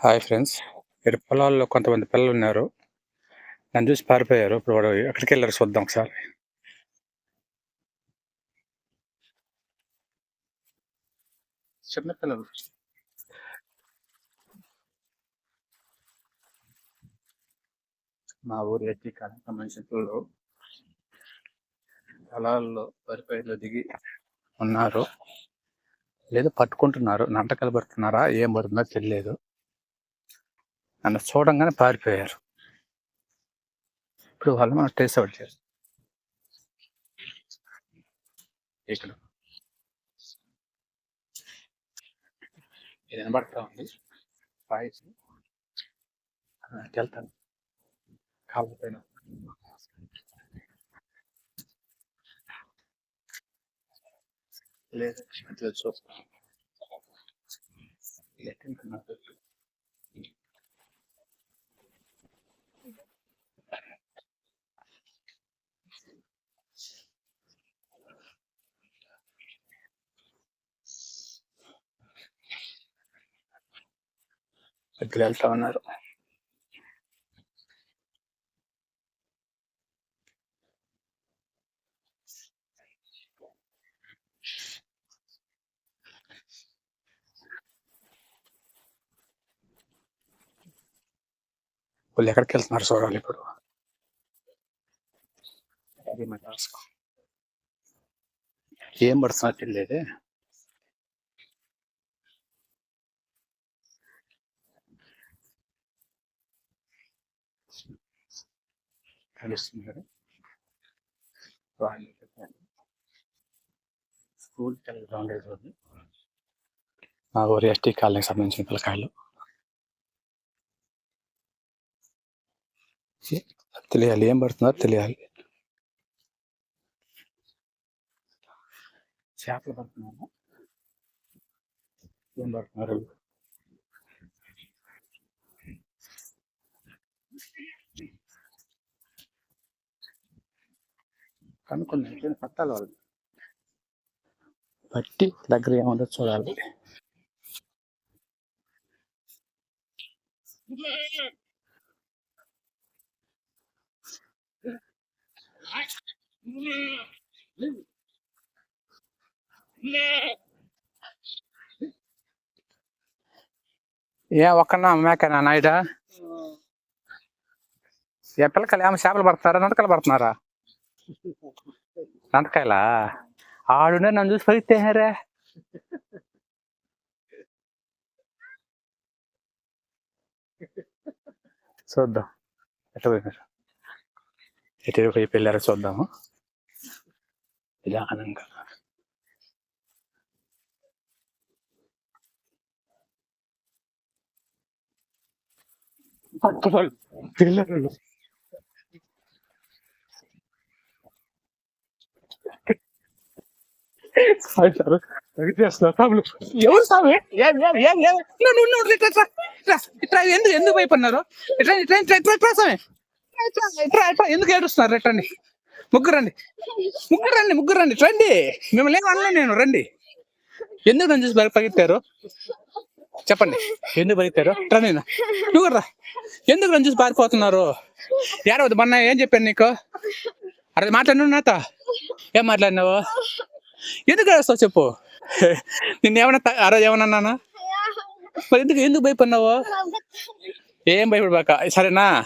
Hi friends. ఇక్కడ పొలాల్లో కొంతమంది పిల్లలు ఉన్నారు. నన్ను చూసి పారిపోయారు. ఇప్పుడు వాడు ఎక్కడికి వెళ్ళారు చూద్దాం ఒకసారి. చిన్నపిల్లలు మా ఊరు ఎట్టి కాలం సంబంధించిన పొలాల్లో వరిపైర్లు దిగి ఉన్నారు. లేదు పట్టుకుంటున్నారు. నంటకలు పడుతున్నారా ఏం పడుతుందో తెలియదు నన్ను చూడంగానే పారిపోయారు. ఇప్పుడు వాళ్ళు మనం ట్రేస్ అవుట్ చేస్తారు ఇక్కడ. ఇది వినబడతా ఉంది. వాయిస్ వెళ్తాను. కాళ్ళ పైన. లేదు మధ్యలో చూస్తాను. లేదు వెళ్తా ఉన్నారు. వాళ్ళు ఎక్కడికి వెళ్తున్నారు చూడాలి ఇప్పుడు? ఏం పడుతున్నట్టు లేదే వాళ్ళు స్కూల్ గ్రౌండ్ ఉంది? మా ఊరి ఎస్టీ కాలనీకి సంబంధించిన పిల్లకాయలు. తెలియాలి ఏం పడుతున్నారో? తెలియాలి. చేపలు పడుతున్నారా? ఏం పడుతున్నారు? కనుక్కున్నాను పట్టాలి వాళ్ళు పట్టి దగ్గర ఏముందో చూడాలి. ఏ ఒక్కనా మేకనా నాయుడా? ఏ పిల్లకాయలు ఏమో చేపలు పడతారా నంతకాయలు పడుతున్నారా? నంతకాయలా ఆడునే నన్ను చూసి పరిగెత్తేహారా చూద్దాం ఎట్లా పోయినారు ఎటు వైపు వెళ్ళారో చూద్దాము నిదానంగా పట్టుకోవాలి పిల్లలు హాయ్ సార్ చేస్తున్నా తమ్ముడు ఎవరు స్వామి ఏం ఏం ఏం నువ్వు ఇట్లా ఇట్లా ఎందుకు ఎందుకు భయపడినారు ఇట్లా ఇట్లా ఇట్లా ఇట్లా ఇట్లా స్వామి ఇట్లా ఇట్లా ఎందుకు ఏడుస్తున్నారు రండి ముగ్గురు రండి ముగ్గురు రండి ముగ్గురు రండి రండి మిమ్మల్ని ఏం అనలే నేను రండి ఎందుకు నన్ను చూసి బయట పరిగెత్తారు చెప్పండి ఎందుకు పరిగెత్తారు రా నేను నువ్వు కూడా ఎందుకు నన్ను చూసి పారిపోతున్నారు ఏడవద్దు మొన్న ఏం చెప్పాను నీకు అరే మాట్లాడినావు నాతో ఏం మాట్లాడినావు ఎందుకు ఏడుస్తావు చెప్పు? నిన్నేమన్నా ఆ రోజు ఏమన్నా మరి ఎందుకు ఎందుకు భయపడినావు? ఏం భయపడబాక? సరేనా?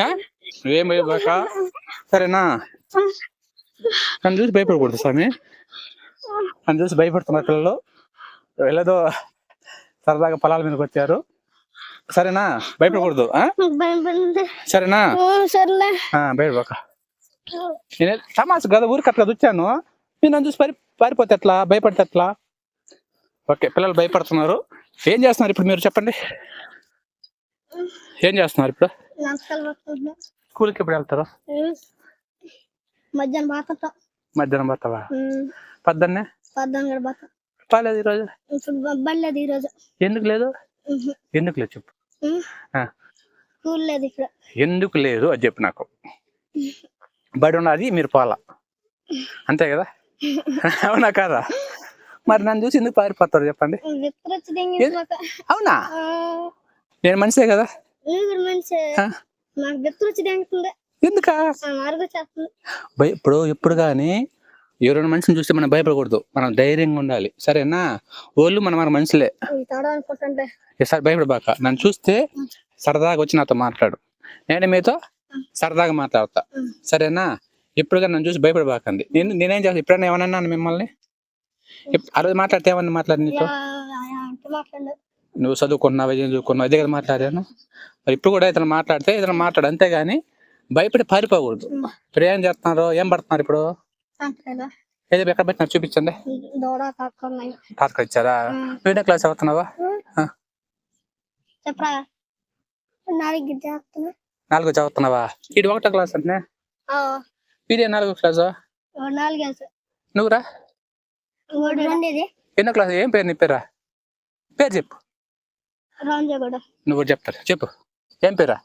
నువ్వేం భయపడబాక? సరేనా? నన్ను చూసి భయపడకూడదు స్వామి. నన్ను చూసి భయపడుతున్నారు పిల్లలు. వెళ్ళదో సరదాగా పొలాల మీదకి వచ్చారు. సరేనా? భయపడకూడదు? సరేనా? భయపడబాక. నేను తమాష కదా ఊరికి అట్లా వచ్చాను. నేను నన్ను చూసి పారి పారిపోతే ఎట్లా? భయపడితే ఎట్లా? ఓకే పిల్లలు భయపడుతున్నారు. ఏం చేస్తున్నారు ఇప్పుడు మీరు చెప్పండి. ఏం చేస్తున్నారు ఇప్పుడు? స్కూల్కి ఎప్పుడు వెళ్తారు? మధ్యాహ్నం బాత మధ్యాహ్నం పోతావా పొద్దున్నే? పాలేదు ఈరోజు? బడలేదు ఈరోజు. ఎందుకు లేదు? ఎందుకు లేదు చెప్పు. ఆ. స్కూల్ లేదు ఇక్కడ. ఎందుకు లేదు అది చెప్పు నాకు. బడి ఉన్నది మీరు పోలా అంతే కదా? అవునా కాదా? మరి నన్ను చూసి ఎందుకు పారిపోతారు చెప్పండి? అవునా? నేను మనిషే కదా? ఎందుకా? ఇప్పుడు ఎప్పుడు కానీ ఎవరైనా మనిషిని చూస్తే మనం భయపడకూడదు. మనం ధైర్యంగా ఉండాలి. సరేనా? వాళ్ళు మన మన మనుషులే. ఈసారి భయపడబాక. నన్ను చూస్తే సరదాగా వచ్చి నాతో మాట్లాడు. నేను మీతో సరదాగా మాట్లాడతా. సరేనా? ఎప్పుడుగా నన్ను చూసి భయపడబాకండి నేను నేనేం చేస్తాను ఎప్పుడైనా ఏమన్నా మిమ్మల్ని? ఆ రోజు మాట్లాడితే ఏమన్నా మాట్లాడి నీతో? నువ్వు చదువుకున్నావు ఏం చదువుకున్నావు? ఇదే కదా మాట్లాడాను. మరి ఇప్పుడు కూడా ఇతను మాట్లాడితే ఇతను మాట్లాడు అంతేగాని భయపడి పారిపోకూడదు. ఇప్పుడు ఏం చేస్తున్నారు? ఏం పడుతున్నారు ఇప్పుడు? ఏదో ఎక్కడ పెట్టినారు? చూపించండి. తాతకు ఇచ్చారా? వీడియో క్లాస్ అవుతున్నావా నాలుగో చదువుతున్నావా? ఇది ఒకటో క్లాస్ అంటే వీడియో నాలుగో క్లాసు. నువ్వురా? ఎన్నో క్లాస్? ఏం పేరు నీ పేరా? పేరు చెప్పు. నువ్వు చెప్తారు. చెప్పు. ఏం పేరా?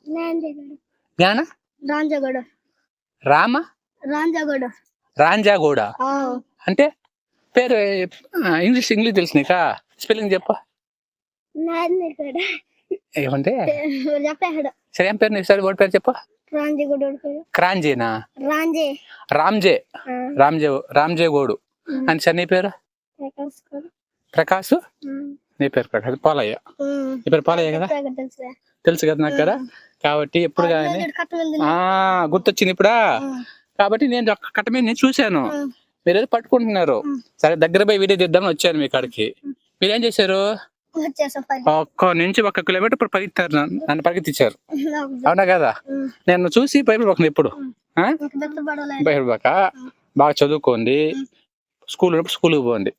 జ్ఞాన? రాంజగూడ రామ? రాంజగూడ అంటే పేరు ఇంగ్లీష్ ఇంగ్లీష్ తెలుసు నీకా? స్పెల్లింగ్ చెప్పు. ఏమంటే? సరే ఏం పేరు నీ? సరే ఓడి పేరు చెప్పు. క్రాంజీనా? రాంజే. రామ్జే. రామ్జే రామ్జే గోడు. అని సార్ నీ పేరు. ప్రకాష్ ఉమ్, నీ పేరు ప్రకాష్ పాలయ్య. నీ పేరు పాలయ్య కదా. తెలుసు కదా నాకు కదా కాబట్టి ఎప్పుడు కానీ గుర్తొచ్చింది ఇప్పుడా? కాబట్టి నేను కట్ట మీద నేను చూశాను. ఉమ్, మీరు ఏదో పట్టుకుంటున్నారు. సరే దగ్గర పోయి వీడియో తీద్దామని వచ్చాను మీ కాడికి. మీరేం చేశారు? ఒక్క నుంచి ఒక కిలోమీటర్ ఇప్పుడు పరిగెత్తారు నన్ను. నాకు అవునా. కదా? నేను చూసి భయపడబోకండి ఎప్పుడు. భయపడబాక బాగా చదువుకోండి. స్కూల్ ఉన్నప్పుడు స్కూల్కి పోండి.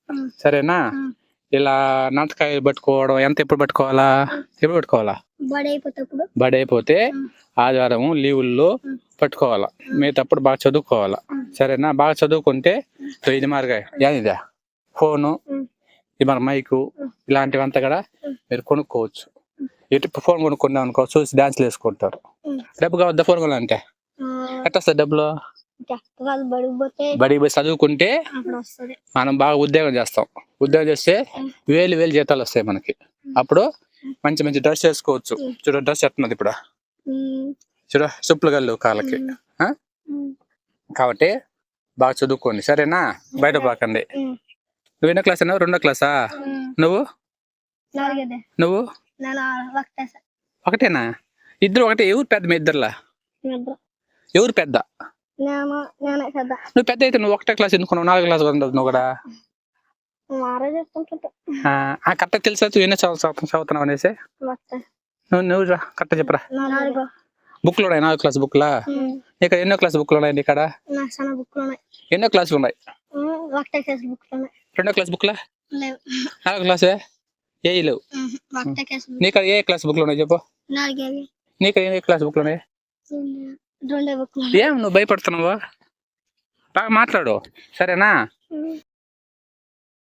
సరేనా. ఇలా నాటకాయలు పట్టుకోవడం ఎంత ఎప్పుడు పట్టుకోవాలా? ఎప్పుడు పట్టుకోవాలా? బడి అయిపోతే. ఆదివారం లీవుల్లో. పట్టుకోవాలా. మిగతాప్పుడు బాగా చదువుకోవాలా. సరేనా? బాగా చదువుకుంటే ఇదో ఇది మార్గా ఏదిదా ఫోను. ఇది మన మైకు. ఇలాంటివంతా కూడా. మీరు కొనుక్కోవచ్చు. ఇటు ఫోన్ కొనుక్కున్నాం అనుకో చూసి డాన్స్లు వేసుకుంటారు. డబ్బు కావద్దా ఫోన్ కొనాలంటే? ఎట్లా వస్తుంది డబ్బులు? బడికి పోయి చదువుకుంటే మనం బాగా ఉద్యోగం చేస్తాం. ఉద్యోగం చేస్తే వేలు వేలు జీతాలు వస్తాయి మనకి. అప్పుడు మంచి మంచి డ్రెస్ వేసుకోవచ్చు. చూడ డ్రెస్ ఎట్టున్నది ఇప్పుడు. చూడ చెప్పులు గల్లు కాళ్ళకి. కాబట్టి బాగా చదువుకోండి. సరేనా? బయట పోకండి. నువ్వు ఎన్నో క్లాస్ అన్నావు రెండో క్లాసా. నువ్వు? నువ్వు? ఒకటేనా? ఇద్దరు ఒకటే ఎవరు పెద్ద మీ ఇద్దరులా? ఎవరు పెద్ద? నువ్వు పెద్ద అయితే నువ్వు ఒకటే క్లాస్ ఎందుకున్నావు? నాలుగో క్లాస్ ఉండదు నువ్వు కూడా ఆ, కరెక్ట్ తెలుసా నువ్వు ఎన్నో చదువు చదువు- చదువుతున్నావు అనేసి? నువ్వు నువ్వు రా కరెక్ట్ చెప్పరా? బుక్లు ఉన్నాయి నాలుగు క్లాస్ బుక్లా? ఇక్కడ ఎన్నో క్లాస్ బుక్లు ఉన్నాయి ఇక్కడ? ఎన్నో క్లాసులు ఉన్నాయి. రెండో క్లాస్ బుక్లా నాలుగో క్లాసే ఏ? లేవు? నీకు ఏ క్లాస్ బుక్లు ఉన్నాయి చెప్పు? నీకు ఏ క్లాస్ బుక్లు ఉన్నాయి? ఏం నువ్వు భయపడుతున్నావా? బాగా మాట్లాడు. సరేనా.